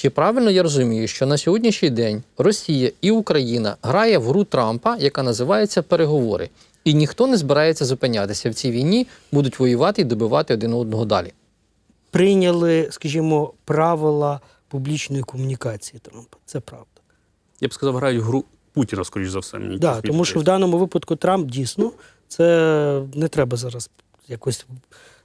Чи правильно я розумію, що на сьогоднішній день Росія і Україна грає в гру Трампа, яка називається переговори, і ніхто не збирається зупинятися в цій війні, будуть воювати і добивати один одного далі? Прийняли, скажімо, правила публічної комунікації Трампа. Це правда. Я б сказав, грають в гру Путіна, скоріш за все. Мені Да, тому що в даному випадку Трамп дійсно це не треба зараз якось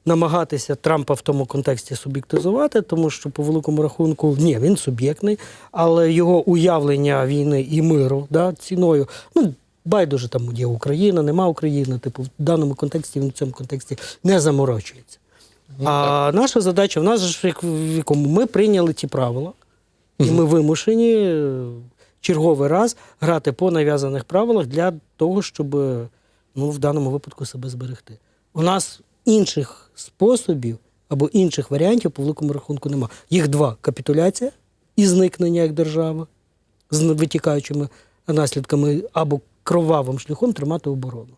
намагатися Трампа в тому контексті суб'єктизувати, тому що по великому рахунку ні, він суб'єктний, але його уявлення війни і миру да, ціною. Ну, байдуже там є Україна, нема України. Типу, в даному контексті він в цьому контексті не заморочується. Ну, а наша задача, в нас ж в якому ми прийняли ті правила, і ми вимушені е, черговий раз грати по нав'язаних правилах для того, щоб ну, в даному випадку себе зберегти. У нас інших способів або інших варіантів по великому рахунку нема. Їх два: капітуляція і зникнення як держави з витікаючими наслідками або кровавим шляхом тримати оборону.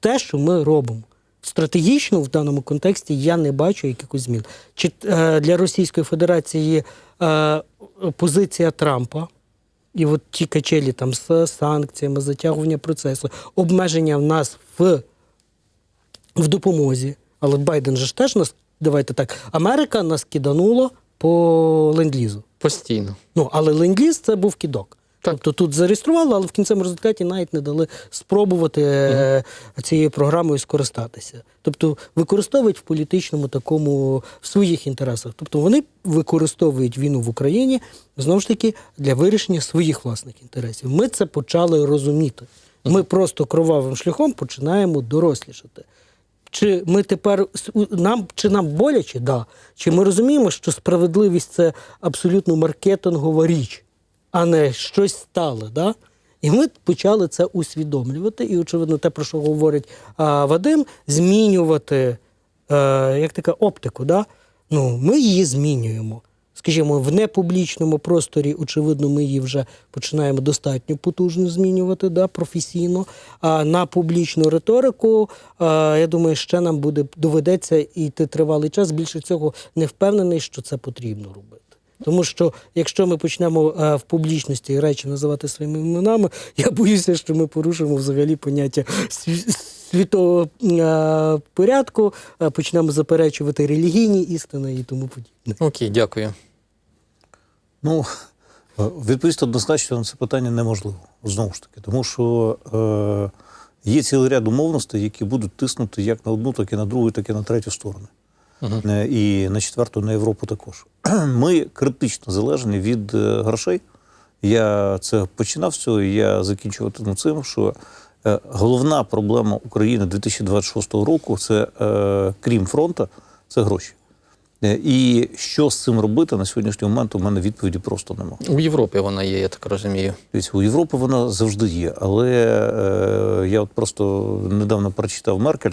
Те, що ми робимо. Стратегічно в даному контексті я не бачу якихось змін. Чи е, для Російської Федерації е, позиція Трампа і от ті качелі там з санкціями, затягування процесу, обмеження в нас в, в допомозі. Але Байден же ж теж нас, давайте так, Америка нас киданула по ленд-лізу. Постійно. Ну, але ленд-ліз це був кідок. Так. Тобто тут зареєстрували, але в кінцевому результаті навіть не дали спробувати е, цією програмою скористатися. Тобто використовують в політичному такому в своїх інтересах. Тобто вони використовують війну в Україні знову ж таки для вирішення своїх власних інтересів. Ми це почали розуміти. Ми просто кровавим шляхом починаємо дорослішати. Чи ми тепер нам чи нам боляче? Да. Чи ми розуміємо, що справедливість це абсолютно маркетингова річ, а не щось стале? Да? І ми почали це усвідомлювати. І, очевидно, те, про що говорить а, Вадим, змінювати е, як така оптику. Да? Ну, ми її змінюємо. Скажімо, в непублічному просторі, очевидно, ми її вже починаємо достатньо потужно змінювати, да, професійно. А на публічну риторику, я думаю, ще нам буде доведеться йти тривалий час. Більше цього не впевнений, що це потрібно робити. Тому що якщо ми почнемо е, в публічності речі називати своїми іменами, я боюся, що ми порушимо взагалі поняття світового е, порядку, е, почнемо заперечувати релігійні істини і тому подібне. Окей, дякую. Ну, е, відповісти однозначно на це питання неможливо, знову ж таки, тому що е, є цілий ряд умовностей, які будуть тиснути як на одну, так і на другу, так і на третю сторону. Е, І на четверту, на Європу також. Ми критично залежні від грошей. Я це починав з цього, і я закінчуватиму цим, що головна проблема України 2026 року це, е, крім фронту, це гроші. Е, І що з цим робити на сьогоднішній момент, у мене відповіді просто немає. У Європі вона є, я так розумію. Дивіться, у Європи вона завжди є, але е, я от просто недавно прочитав Меркель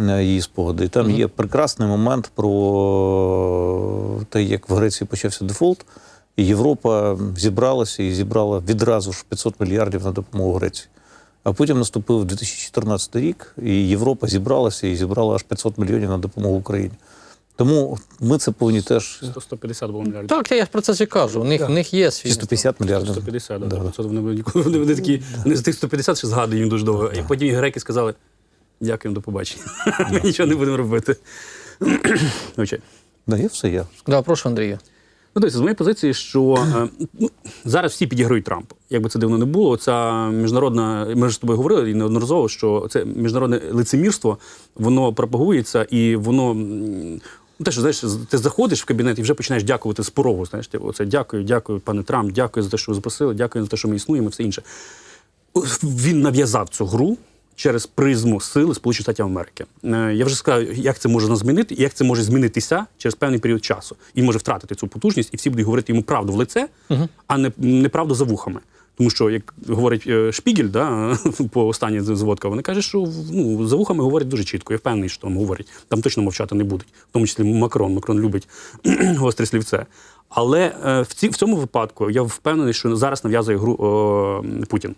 е, її спогади, і там є прекрасний момент про те, як в Греції почався дефолт, і Європа зібралася і зібрала відразу ж 500 мільярдів на допомогу Греції. А потім наступив 2014 рік, і Європа зібралася і зібрала аж 500 мільйонів на допомогу Україні. Тому ми це повинні теж 150 було мільярдів. Так, я ж про це і кажу. У них, у них є свій. чи 150 мільярдів. 150, да, Да, да. да. 500 вони, ніколи- вони, вони такі, вони з тих 150 ще згадують їм дуже довго. І потім і греки сказали, дякуємо, до побачення. Ми нічого не будемо робити. Окей. Да, є все є. Да, прошу, Андрію. Ну, дивіться, з моєї позиції, що е, ну, зараз всі підіграють Трампу. Як би це дивно не було, ця міжнародна, ми ж з тобою говорили і неодноразово, що це міжнародне лицемірство, воно пропагується і воно. Ну, те, що знаєш, ти заходиш в кабінет і вже починаєш дякувати з порогу. Знаєш, ти оце дякую, дякую, пане Трамп, дякую за те, що ви запросили, дякую за те, що ми існуємо, все інше. Він нав'язав цю гру через призму сили Сполучених Штатів Америки. Е, Я вже сказав, як це може нас змінити, і як це може змінитися через певний період часу. Він може втратити цю потужність, і всі будуть говорити йому правду в лице, а не неправду за вухами. Тому що, як говорить е, Шпігель, да, по останній зводка, вони кажуть, що ну, за вухами говорять дуже чітко. Я впевнений, що там говорять. Там точно мовчати не будуть. В тому числі Макрон. Макрон любить гостре слівце. Але е, в, ці, в цьому випадку я впевнений, що зараз нав'язує гру о, Путін.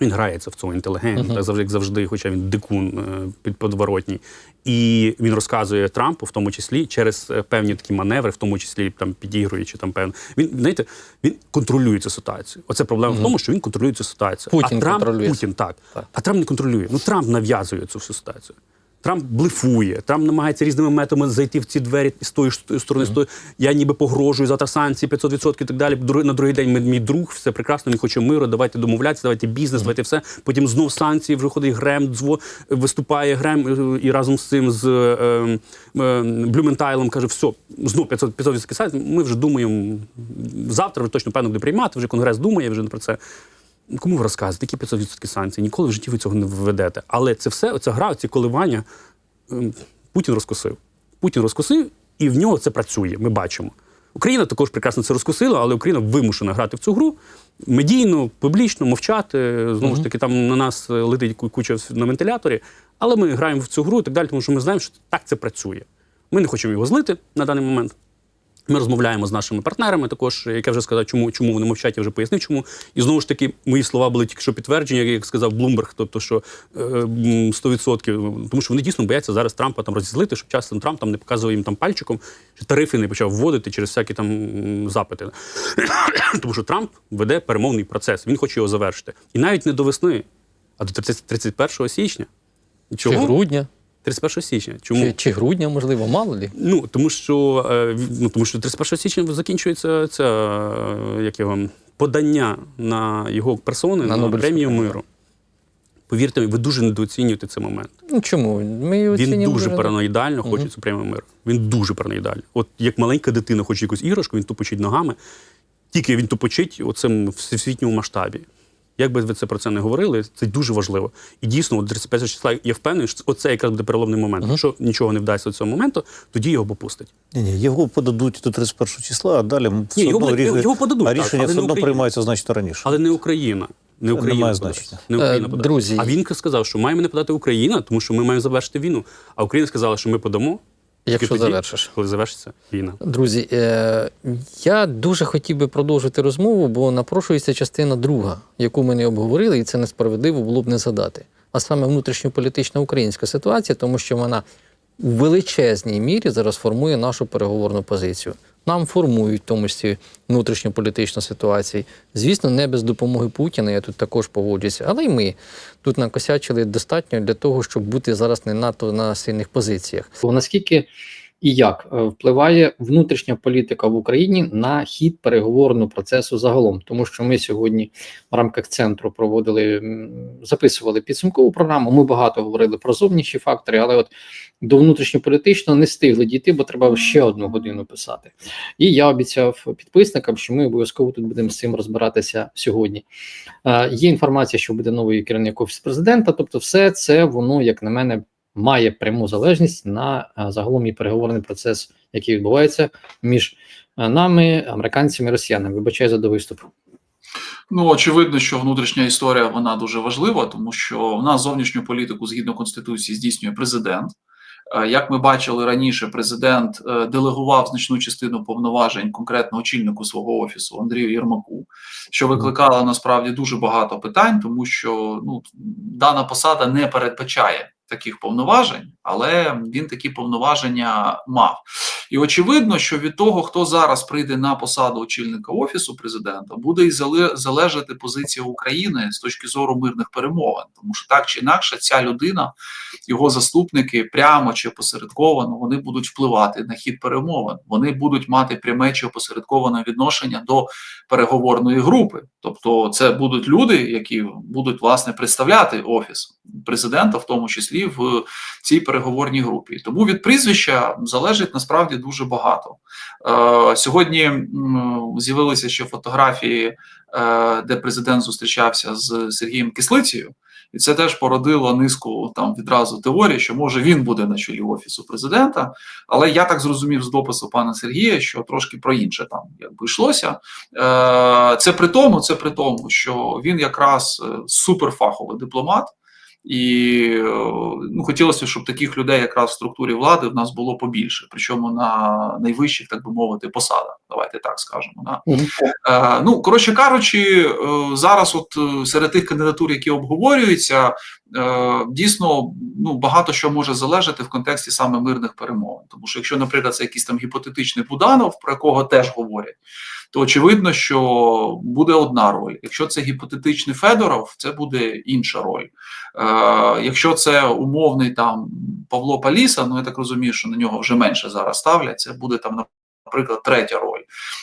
Він грається в цьому uh -huh. завжди, як завжди, хоча він дикун підподворотній. під подворотній. І він розказує Трампу, в тому числі, через е, певні такі маневри, в тому числі там підігруючи там певно. Він знаєте, він контролює цю ситуацію. Оце проблема в тому, що він контролює цю ситуацію. Путін а Трамп контролює. Путін так. Так. А Трамп не контролює. Ну Трамп нав'язує цю всю ситуацію. Трамп блефує, Трамп намагається різними методами зайти в ці двері з тої ж сторони. з тої. Я ніби погрожую завтра санкції 500% і так далі. На другий день ми- мій друг, все прекрасно, він хоче миру, давайте домовлятися, давайте бізнес, давайте все. Потім знов санкції, вже ходить Грем, дзво, виступає Грем е, і разом з цим з е, е, Блюментайлом каже, все, знов 500% 500% санкцій. Ми вже думаємо, завтра вже точно певно буде приймати, вже Конгрес думає вже про це. Кому ви розказуєте, які 500% санкцій? Ніколи в житті ви цього не введете. Але це все, оця гра, ці коливання, ем, Путін розкосив. Путін розкосив, і в нього це працює. Ми бачимо. Україна також прекрасно це розкосила, але Україна вимушена грати в цю гру медійно, публічно, мовчати. Знову ж таки, там на нас летить куча на вентиляторі. Але ми граємо в цю гру і так далі, тому що ми знаємо, що так це працює. Ми не хочемо його злити на даний момент. Ми розмовляємо з нашими партнерами, також, як я вже сказав, чому, чому вони мовчать, я вже пояснив, чому. І знову ж таки, мої слова були тільки що підтвердження, як сказав Блумберг, тобто, що е, м, 100%, тому що вони дійсно бояться зараз Трампа там розізлити, щоб часом Трамп там не показував їм там пальчиком, що тарифи не почав вводити через всякі там запити. тому що Трамп веде перемовний процес, він хоче його завершити. І навіть не до весни, а до 30 31 січня. Чи Чого? грудня, 31 січня. Чому? чи, чи грудня, можливо, мало лі. Ну, тому що, е, ну, тому що 31 січня закінчується ця, е, як його, подання на його персони На на, премію миру. Повірте мені, ви дуже недооцінюєте цей момент. Ну чому? Ми її Він дуже дуже- параноїдально хоче цю премію миру. Він дуже параноїдально. От як маленька дитина хоче якусь іграшку, він тупочить ногами. Тільки він тупочить оцим в всесвітньому масштабі. Як би ви це про це не говорили, це дуже важливо. І дійсно, от 35 числа я впевнений, що оце якраз буде переломний момент. Якщо нічого не вдасться до цього моменту, тоді його попустить. Ні, ні, його подадуть до 31 числа, а далі все його одно буде- рішення, його подадуть, а рішення але все одно приймається значно раніше. Але не Україна. Не Україна немає значення. Не Україна Е, друзі. А він сказав, що має мене подати Україна, тому що ми маємо завершити війну. А Україна сказала, що ми подамо. Якщо тоді, завершиш. Коли завершиться війна. Друзі, е, я дуже хотів би продовжити розмову, бо напрошується частина друга, яку ми не обговорили, і це несправедливо було б не згадати. А саме внутрішньополітична українська ситуація, тому що вона у величезній мірі зараз формує нашу переговорну позицію. Нам формують в тому числі внутрішньополітичну ситуацію. Звісно, не без допомоги Путіна, я тут також погоджуюся, але й ми тут накосячили достатньо для того, щоб бути зараз не надто на сильних позиціях. наскільки і як е, впливає внутрішня політика в Україні на хід переговорного процесу загалом, тому що ми сьогодні в рамках центру проводили записували підсумкову програму. Ми багато говорили про зовнішні фактори, але от до внутрішньополітичного не встигли дійти, бо треба ще одну годину писати. І я обіцяв підписникам, що ми обов'язково тут будемо з цим розбиратися сьогодні. Е, Є інформація, що буде новий керівник офісу президента. Тобто, все це воно, як на мене, має пряму залежність на е, загалом і переговорний процес, який відбувається між е, нами, американцями і росіянами. Вибачаю за до виступу. Ну, очевидно, що внутрішня історія вона дуже важлива, тому що в нас зовнішню політику згідно конституції здійснює президент. Е, Як ми бачили раніше, президент делегував значну частину повноважень конкретно очільнику свого офісу Андрію Єрмаку, що викликало насправді дуже багато питань, тому що ну дана посада не передбачає таких повноважень, але він такі повноваження мав. І очевидно, що від того, хто зараз прийде на посаду очільника офісу президента, буде і залежати позиція України з точки зору мирних перемовин, тому що так чи інакше, ця людина, його заступники, прямо чи посередковано, вони будуть впливати на хід перемовин. Вони будуть мати пряме чи опосередковане відношення до переговорної групи. Тобто, це будуть люди, які будуть власне представляти офіс президента, в тому числі в цій переговорній групі. Тому від прізвища залежить насправді дуже багато. Е, сьогодні з'явилися ще фотографії, е, де президент зустрічався з Сергієм Кислицею. І це теж породило низку там відразу теорій, що може він буде на чолі офісу президента. Але я так зрозумів з допису пана Сергія, що трошки про інше там якби йшлося. Е, Це при тому, це при тому, що він якраз суперфаховий дипломат. І е, ну, хотілося, щоб таких людей якраз в структурі влади в нас було побільше, причому на найвищих, так би мовити, посадах. Давайте так скажемо. Да? Е, ну, коротше кажучи, е, зараз, от е, серед тих кандидатур, які обговорюються, е, дійсно ну, багато що може залежати в контексті саме мирних перемовин. Тому що, якщо, наприклад, це якийсь там гіпотетичний Буданов, про якого теж говорять, то очевидно, що буде одна роль. Якщо це гіпотетичний Федоров, це буде інша роль. Е, якщо це умовний там Павло Паліса, ну я так розумію, що на нього вже менше зараз ставлять, це буде там наприклад, третя роль.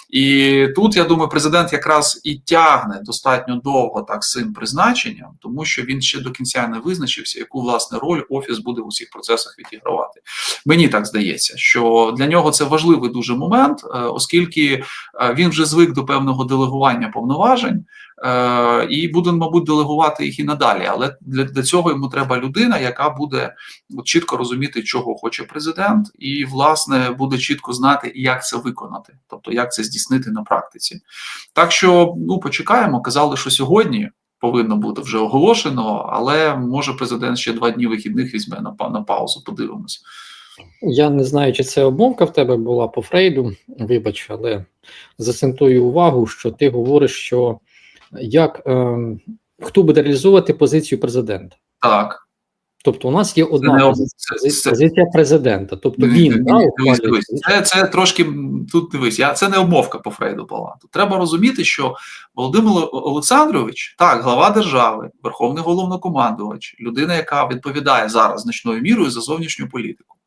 І тут я думаю, президент якраз і тягне достатньо довго так з цим призначенням, тому що він ще до кінця не визначився, яку власне роль офіс буде в усіх процесах відігравати. Мені так здається, що для нього це важливий дуже момент, е, оскільки е, він вже звик до певного делегування повноважень. Е, і буде, мабуть, делегувати їх і надалі. Але для, для цього йому треба людина, яка буде чітко розуміти, чого хоче президент, і власне буде чітко знати, як це виконати, тобто як це здійснити на практиці. Так що ну почекаємо. Казали, що сьогодні. Повинно бути вже оголошено, але може президент ще два дні вихідних візьме на, на паузу. Подивимось. Я не знаю, чи це обмовка в тебе була по Фрейду. Вибач, але засентую увагу, що ти говориш, що як ем, хто буде реалізовувати позицію президента. Так, Тобто, у нас є одна об- позиція, це- це- президента. Тобто Ні, він ні, да, ні, дивись. Це, це трошки тут дивись. Я це не обмовка по Фрейду була. Тут треба розуміти, що Володимир Олександрович, так, глава держави, верховний головнокомандувач, людина, яка відповідає зараз значною мірою за зовнішню політику.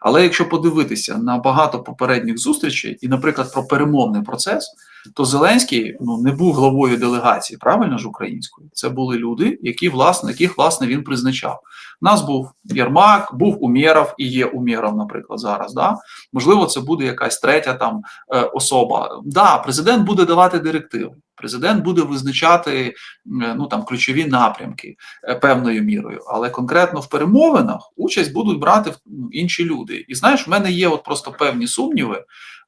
Але якщо подивитися на багато попередніх зустрічей, і, наприклад, про перемовний процес, то Зеленський ну не був главою делегації, правильно ж української. Це були люди, які власне яких власне він призначав. У нас був Єрмак, був Умєров і є Умєров, наприклад, зараз. Да? Можливо, це буде якась третя там е, особа. Да, президент буде давати директиви. Президент буде визначати е, ну там ключові напрямки е, певною мірою, але конкретно в перемовинах участь будуть брати ну, інші люди. І знаєш, в мене є от просто певні сумніви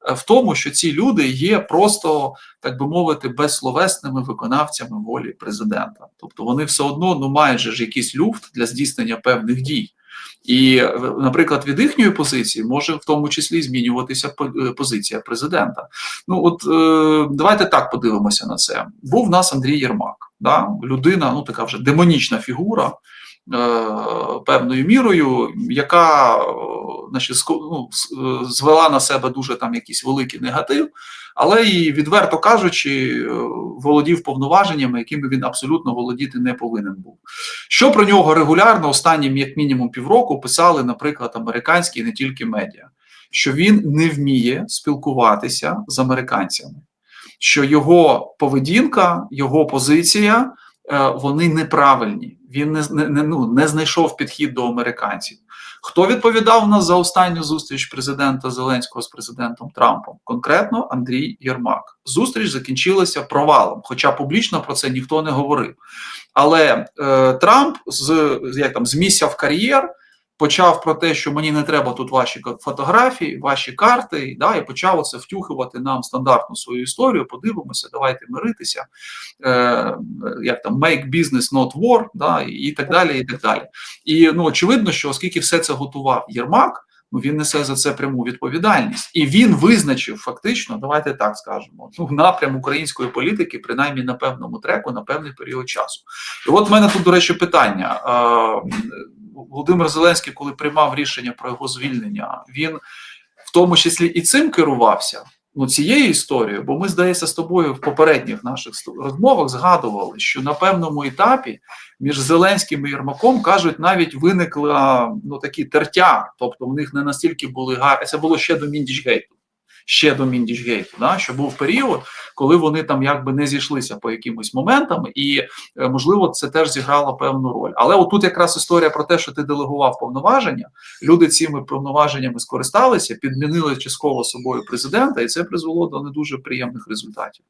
е, в тому, що ці люди є просто, так би мовити, безсловесними виконавцями волі президента. Тобто вони все одно ну мають ж якийсь люфт для здійснення певних дій. І, наприклад, від їхньої позиції може в тому числі змінюватися е, позиція президента. Ну от е, давайте так подивимося на це. Був в нас Андрій Єрмак, да? людина, ну така вже демонічна фігура. Е, Певною мірою, яка е, значить, ну, е, звела на себе дуже там якийсь великий негатив, але і відверто кажучи, володів повноваженнями, якими він абсолютно володіти не повинен був. Що про нього регулярно останнім, як мінімум, півроку писали, наприклад, американські і не тільки медіа, що він не вміє спілкуватися з американцями, що його поведінка, його позиція вони неправильні. Він не, не, ну, не знайшов підхід до американців. Хто відповідав у нас за останню зустріч президента Зеленського з президентом Трампом? Конкретно Андрій Єрмак. Зустріч закінчилася провалом, хоча публічно про це ніхто не говорив. Але е, Трамп з як там з місця в кар'єр почав про те, що мені не треба тут ваші фотографії, ваші карти, да, і почав оце втюхувати нам стандартну свою історію. Подивимося, давайте миритися. Е, як там make business not war, да, і так далі. І так далі. І ну очевидно, що оскільки все це готував Єрмак. Ну, він несе за це пряму відповідальність, і він визначив фактично, давайте так скажемо, ну напрям української політики, принаймні на певному треку, на певний період часу. І от в мене тут, до речі, питання. Володимир Зеленський, коли приймав рішення про його звільнення, він в тому числі і цим керувався. Ну, цією історією, бо ми, здається, з тобою в попередніх наших розмовах згадували, що на певному етапі між Зеленським і Єрмаком кажуть, навіть виникла ну такі тертя, тобто в них не настільки були гарні. Це було ще до Міндічгейту. Ще до Міндічгейту, да, що був період, коли вони там якби не зійшлися по якимось моментам, і е, можливо це теж зіграло певну роль. Але отут якраз історія про те, що ти делегував повноваження, люди цими повноваженнями скористалися, підмінили частково собою президента, і це призвело до не дуже приємних результатів.